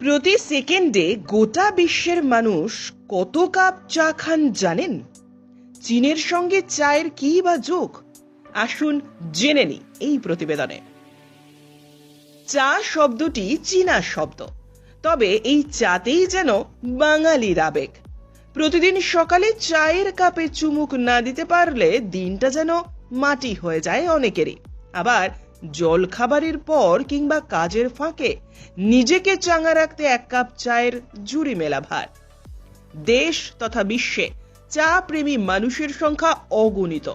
প্রতি সেকেন্ডে গোটা বিশ্বের মানুষ কত কাপ চা খান জানেন? চীনের সঙ্গে চায়ের কি বা যোগ? আসুন জেনে নি এই প্রতিবেদনে। চা শব্দটি চীনা শব্দ। তবে এই চাতেই যেন বাঙালির আবেগ। প্রতিদিন সকালে চায়ের কাপে চুমুক না দিতে পারলে দিনটা যেন মাটি হয়ে যায় অনেকেরই। আবার জল খাবারের পর কিংবা কাজের ফাঁকে নিজেকে চাঙা রাখতে এক কাপ চায়ের জুড়ি মেলা ভার। দেশ তথা বিশ্বে চা প্রেমী মানুষের সংখ্যা অগণিত।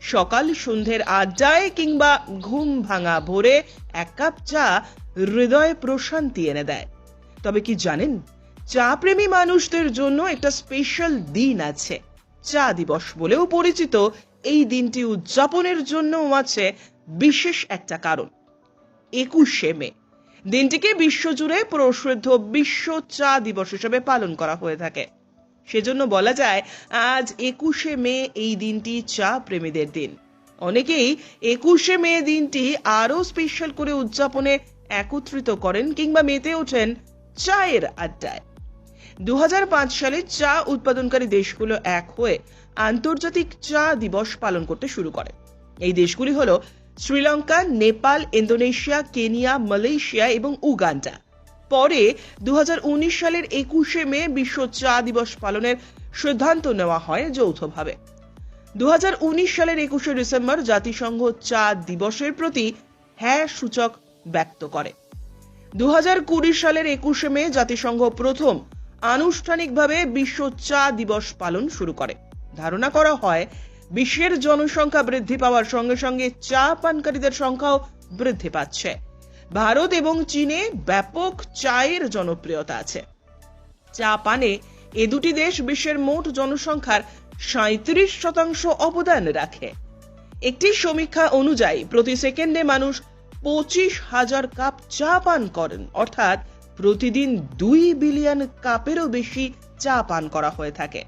সকাল সন্ধ্যের আড্ডায় কিংবা ঘুম ভাঙা ভোরে এক কাপ চা হৃদয়ে প্রশান্তি এনে দেয়। তবে কি জানেন চা প্রেমী মানুষদের জন্য একটা স্পেশাল দিন আছে। চা দিবস বলেও পরিচিত এই দিনটি উদযাপনের জন্যও আছে বিশেষ একটা কারণ। একুশে মে। দিনটিকে বিশ্বজুড়ে প্রসিদ্ধ বিশ্ব চা দিবস হিসেবে পালন করা হয়ে থাকে। সেজন্য বলা যায়, আজ একুশে মে এই দিনটি চা প্রেমীদের দিন। অনেকেই একুশে মে দিনটি আরও স্পেশাল করে উদযাপনে একত্রিত করেন কিংবা মেতে ওঠেন চায়ের আড্ডায়। দু হাজার পাঁচ সালে চা উৎপাদনকারী দেশগুলো এক হয়ে আন্তর্জাতিক চা দিবস পালন করতে শুরু করে। এই দেশগুলি হলো Sri Lanka, Nepal, Indonesia, Kenya, Malaysia এবং উগান্ডা। পরে দু সালের একুশে মে বিশ্ব চা দিবস পালনের সিদ্ধান্ত নেওয়া হয় যৌথভাবে। দু সালের একুশে ডিসেম্বর জাতিসংঘ চা দিবসের প্রতি হ্যাঁ সূচক ব্যক্ত করে। দু হাজার কুড়ি সালের একুশে মে জাতিসংঘ প্রথম আনুষ্ঠানিকভাবে বিশ্ব চা দিবস পালন শুরু করে। ধারণা করা হয় বিশ্বের জনসংখ্যা বৃদ্ধি পাওয়ার সঙ্গে সঙ্গে চা পানকারীদের সংখ্যাও বৃদ্ধি পাচ্ছে। ভারত এবং চীনে ব্যাপক চায়ের জনপ্রিয়তা আছে। চা পানে এ দুটি দেশ বিশ্বের মোট জনসংখ্যার সাঁত্রিশ শতাংশ অবদান রাখে। একটি সমীক্ষা অনুযায়ী প্রতি সেকেন্ডে মানুষ পঁচিশ হাজার কাপ চা পান করেন, অর্থাৎ প্রতিদিন দুই বিলিয়ন কাপেরও বেশি চা পান করা হয়ে থাকে।